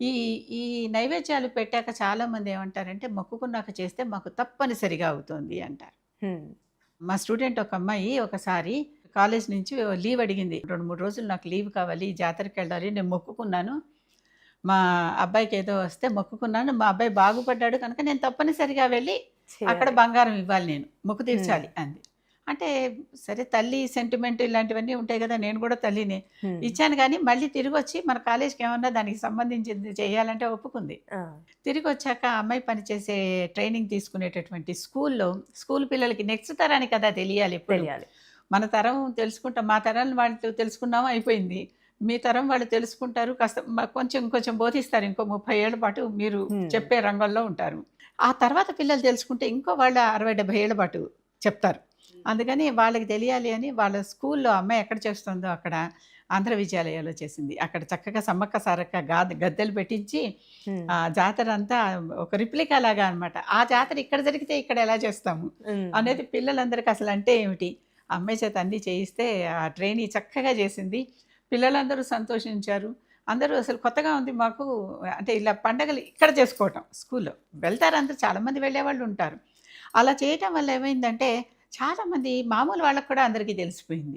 ఈ ఈ నైవేద్యాలు పెట్టాక చాలామంది ఏమంటారంటే మొక్కుకున్నాక చేస్తే మాకు తప్పనిసరిగా అవుతుంది అంటారు. మా స్టూడెంట్ ఒక అమ్మాయి ఒకసారి కాలేజ్ నుంచి లీవ్ అడిగింది. రెండు మూడు రోజులు నాకు లీవ్ కావాలి జాతరకి వెళ్ళాలి నేను మొక్కుకున్నాను. మా అబ్బాయికి ఏదో వస్తే మొక్కుకున్నాను. మా అబ్బాయి బాగుపడ్డాడు కనుక నేను తప్పనిసరిగా వెళ్ళి అక్కడ. బంగారం ఇవ్వాలి నేను మొక్కు తీర్చాలి అంది. అంటే సరే తల్లి సెంటిమెంట్ ఇలాంటివన్నీ ఉంటాయి కదా నేను కూడా తల్లిని. ఇచ్చాను కానీ మళ్ళీ తిరిగి వచ్చి మన కాలేజ్కి ఏమన్నా దానికి సంబంధించింది చేయాలంటే ఒప్పుకుంది. తిరిగి వచ్చాక అమ్మాయి పనిచేసే ట్రైనింగ్ తీసుకునేటటువంటి స్కూల్లో స్కూల్ పిల్లలకి నెక్స్ట్ తరానికి కదా తెలియాలి ఎప్పుడు? తెలియాలి. మన తరం తెలుసుకుంటాం మా తరం వాళ్ళు తెలుసుకున్నాము అయిపోయింది. మీ తరం వాళ్ళు తెలుసుకుంటారు కాస్త కొంచెం కొంచెం బోధిస్తారు ఇంకో ముప్పై ఏళ్ళ పాటు మీరు. చెప్పే రంగంలో ఉంటారు. ఆ తర్వాత పిల్లలు తెలుసుకుంటే ఇంకో వాళ్ళ అరవై డెబ్బై ఏళ్ళ పాటు చెప్తారు. అందుకని వాళ్ళకి తెలియాలి అని వాళ్ళ స్కూల్లో అమ్మాయి ఎక్కడ చేస్తుందో అక్కడ ఆంధ్ర విద్యాలయాలో చేసింది. అక్కడ చక్కగా సమ్మక్క సారక్క గాదె గద్దెలు పెట్టించి. ఆ జాతర అంతా ఒక రిప్లికా లాగా అనమాట ఆ జాతర ఇక్కడ జరిగితే ఇక్కడ ఎలా చేస్తాము. అనేది పిల్లలందరికీ అసలు అంటే ఏమిటి? అమ్మాయి చేత అన్నీ చేయిస్తే ఆ ట్రైనీ చక్కగా చేసింది. పిల్లలందరూ సంతోషించారు. అందరూ అసలు కొత్తగా ఉంది మాకు అంటే ఇలా పండగలు ఇక్కడ చేసుకోవటం స్కూల్లో. వెళ్తారు అందరూ చాలామంది వెళ్ళేవాళ్ళు ఉంటారు. అలా చేయటం వల్ల ఏమైందంటే చాలామంది మామూలు వాళ్ళకు కూడా అందరికీ తెలిసిపోయింది.